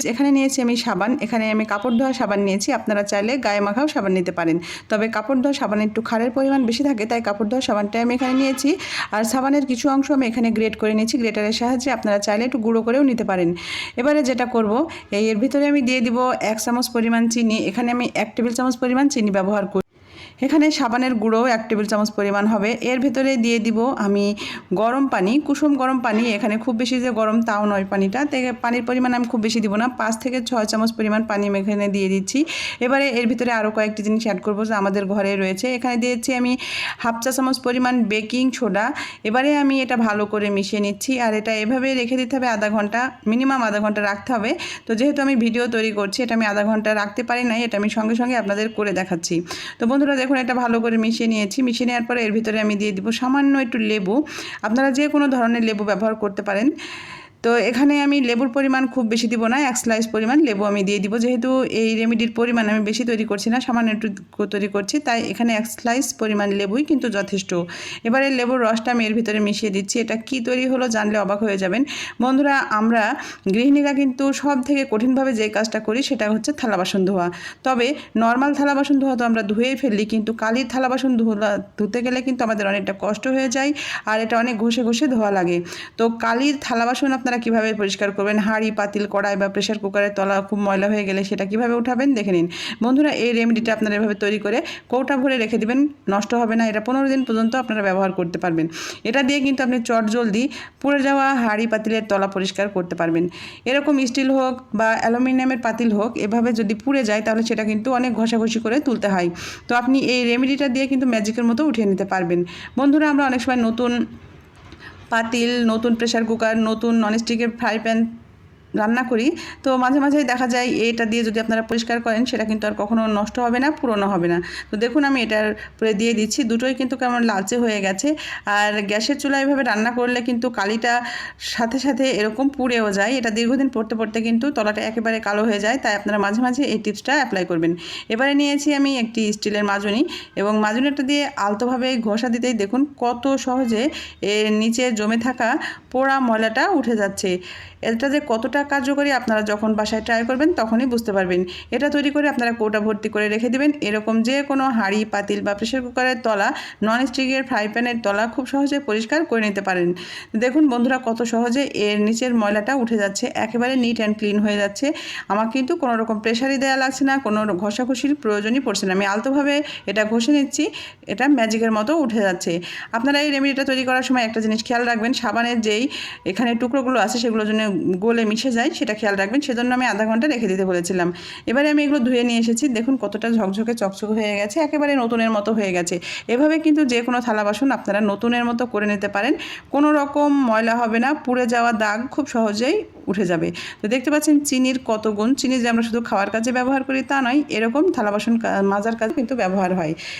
এখানে নিয়েছি আমি সাবান, এখানে আমি কাপড় ধোয়া সাবান নিয়েছি, আপনারা চাইলে গায়ে মাখাও সাবান নিতে পারেন। তবে কাপড় ধোয়া সাবানে একটু খারের পরিমাণ বেশি থাকে, তাই কাপড় ধোয়া সাবানটাই আমি এখানে নিয়েছি। আর সাবানের কিছু অংশ আমি এখানে গ্রেট করে নিয়েছি, গ্রেটারের সাহায্যে আপনারা চাইলে একটু গুঁড়ো করেও নিতে পারেন। এবারে যেটা করব এর ভিতরে আমি দিয়ে দিব এক চামচ পরিমাণ চিনি, এখানে আমি এক টেবিল চামচ পরিমাণ চিনি ব্যবহার করি এখানে সাবানের গুঁড়ো এক টেবিল চামচ পরিমাণ হবে। এর ভেতরে দিয়ে দিব আমি গরম পানি, কুসুম গরম পানি। এখানে খুব বেশি যে গরম তাও নয় পানিটা। তে পানির পরিমাণ আমি খুব বেশি দিব না। পাঁচ থেকে ছয় চামচ পরিমাণ পানি আমি এখানে দিয়ে দিচ্ছি। এবারে এর ভিতরে আরও কয়েকটি জিনিস অ্যাড করব যে আমাদের ঘরে রয়েছে। এখানে দিয়েছি আমি হাফ চা চামচ পরিমাণ বেকিং সোডা। এবারে আমি এটা ভালো করে মিশিয়ে নিচ্ছি। আর এটা এভাবে রেখে দিতে হবে আধা ঘণ্টা। মিনিমাম আধা ঘণ্টা রাখতে হবে। তো যেহেতু আমি ভিডিও তৈরি করছি, এটা আমি আধা ঘণ্টা রাখতে পারি নাই, এটা আমি সঙ্গে সঙ্গে আপনাদের করে দেখাচ্ছি। তো বন্ধুরা দেখুন এটা ভালো করে মিশিয়ে নিয়েছি। মিশিয়ে নেওয়ার পরে এর ভিতরে আমি দিয়ে দিব সামান্য একটু লেবু। আপনারা যে কোনো ধরনের লেবু ব্যবহার করতে পারেন। তো এখানে আমি লেবুর পরিমাণ খুব বেশি দিব না, এক স্লাইস পরিমাণ লেবু আমি দিয়ে দিব। যেহেতু এই রেমেডির পরিমাণ আমি বেশি তৈরি করছি না, সামান্য একটু তৈরি করছি, তাই এখানে এক স্লাইস পরিমাণ লেবুই কিন্তু যথেষ্ট। এবারে লেবুর রসটা আমি এর ভিতরে মিশিয়ে দিচ্ছি, এটা কি তৈরি হলো জানলে অবাক হয়ে যাবেন। বন্ধুরা, আমরা গৃহিণীরা কিন্তু সব থেকে কঠিনভাবে যে কাজটা করি সেটা হচ্ছে থালা বাসন ধোয়া। তবে নর্মাল থালা বাসন ধোয়া তো আমরা ধুয়েই ফেললি কিন্তু কালির থালা বাসন ধোলা, ধুতে গেলে কিন্তু আমাদের অনেকটা কষ্ট হয়ে যায়, আর এটা অনেক ঘষে ঘষে ধোয়া লাগে। তো কালির থালা বাসন আপনারা কীভাবে পরিষ্কার করবেন? হাঁড়ি, পাতিল, কড়াই বা প্রেশার কুকারের তলা খুব ময়লা হয়ে গেলে সেটা কীভাবে উঠাবেন? দেখে নিন। বন্ধুরা, এই রেমেডিটা আপনারা এভাবে তৈরি করে কৌটা ভরে রেখে দিবেন। নষ্ট হবে না। এটা পনেরো দিন পর্যন্ত আপনারা ব্যবহার করতে পারবেন। এটা দিয়ে কিন্তু আপনি চট জলদি পুড়ে যাওয়া হাঁড়ি, পাতিলের তলা পরিষ্কার করতে পারবেন। এরকম স্টিল হোক বা অ্যালুমিনিয়ামের পাতিল হোক, এভাবে যদি পুড়ে যায় তাহলে সেটা কিন্তু অনেক ঘষাঘষি করে তুলতে হয়। তো আপনি এই রেমেডিটা দিয়ে কিন্তু ম্যাজিকের মতো উঠিয়ে নিতে পারবেন। বন্ধুরা, আমরা অনেক সময় নতুন পাতিল নতুন প্রেশার কুকার নতুন ননস্টিকের ফ্রাই প্যান রান্না করি। তো মাঝে মাঝেই দেখা যায় এটা দিয়ে যদি আপনারা পরিষ্কার করেন, সেটা কিন্তু আর কখনো নষ্ট হবে না, পুরনো হবে না। তো দেখুন আমি এটার পরে দিয়ে দিচ্ছি। দুটোই কিন্তু কেমন লালচে হয়ে গেছে। আর গ্যাসের চুলা এভাবে রান্না করলে কিন্তু কালিটা সাথে সাথে এরকম পুড়েও যায়। এটা দীর্ঘদিন পড়তে পড়তে কিন্তু তলাটা একেবারে কালো হয়ে যায়। তাই আপনারা মাঝে মাঝে এই টিপসটা অ্যাপ্লাই করবেন। এবারে নিয়েছি আমি একটি স্টিলের মাজুনি এবং মাজুনিটা দিয়ে আলতোভাবে ঘষা দিতেই দেখুন কত সহজে এর নিচে জমে থাকা পোড়া ময়লাটা উঠে যাচ্ছে। এটা যে কতটা কার্যকরী, আপনারা যখন বাসায় ট্রাই করবেন তখনই বুঝতে পারবেন। এটা তৈরি করে আপনারা কৌটা ভর্তি করে রেখে দেবেন। এরকম যে কোনো হাঁড়ি, পাতিল বা প্রেশার কুকারের তলা নন স্টিকের ফ্রাই প্যানের তলা খুব সহজে পরিষ্কার করে নিতে পারেন। দেখুন বন্ধুরা কত সহজে এর নিচের ময়লাটা উঠে যাচ্ছে, একেবারে নিট অ্যান্ড ক্লিন হয়ে যাচ্ছে। আমার কিন্তু কোনো রকম প্রেশারই দেওয়া লাগছে না, কোনো ঘষাঘষির প্রয়োজনই পড়ছে না। আমি আলতোভাবে এটা ঘষে নিচ্ছি, এটা ম্যাজিকের মতো উঠে যাচ্ছে। আপনারা এই রেমেডিটা তৈরি করার সময় একটা জিনিস খেয়াল রাখবেন, সাবানের যেই এখানে টুকরোগুলো আছে সেগুলোর জন্য গলে মিশে যায়, সেটা খেয়াল রাখবেন। সেজন্য আমি আধা ঘণ্টা রেখে দিতে বলেছিলাম। এবারে আমি এগুলো ধুয়ে নিয়ে এসেছি। দেখুন কতটা ঝকঝকে, চকচকে হয়ে গেছে। একেবারে নতুনের মতো হয়ে গেছে। এভাবে কিন্তু যে কোনো থালা বাসন আপনারা নতুনের মতো করে নিতে পারেন। কোনো রকম ময়লা হবে না, পুড়ে যাওয়া দাগ খুব সহজেই উঠে যাবে। তো দেখতে পাচ্ছেন চিনির কত গুণ। চিনি যে আমরা শুধু খাওয়ার কাজে ব্যবহার করি তা নয়, এরকম থালা বাসন মাজার কাজে কিন্তু ব্যবহার হয়।